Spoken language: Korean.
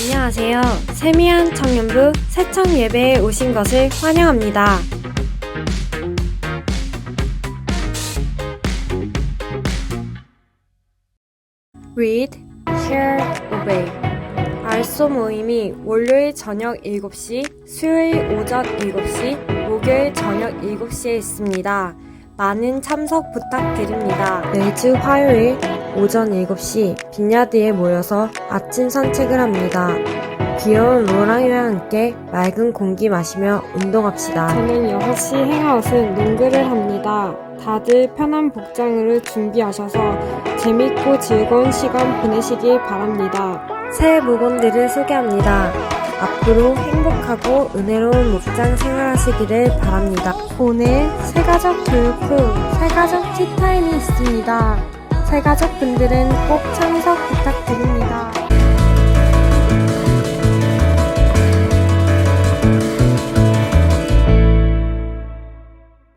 안녕하세요. 세미한 청년부 새청 예배에 오신 것을 환영합니다. Read, Share, Obey. 알쏘 모임이 월요일 저녁 7시, 수요일 오전 7시, 목요일 저녁 7시에 있습니다. 많은 참석 부탁드립니다. 매주 화요일 오전 7시 빈야드에 모여서 아침 산책을 합니다. 귀여운 로랑이와 함께 맑은 공기 마시며 운동합시다. 저는 6시 행아웃은 농구를 합니다. 다들 편한 복장으로 준비하셔서 재밌고 즐거운 시간 보내시길 바랍니다. 새해 복원들을 소개합니다. 앞으로 행복하고 은혜로운 목장 생활하시기를 바랍니다. 오늘 새가족 교육 후 새가족 티타임이 있습니다. 새가족 분들은 꼭 참석 부탁드립니다.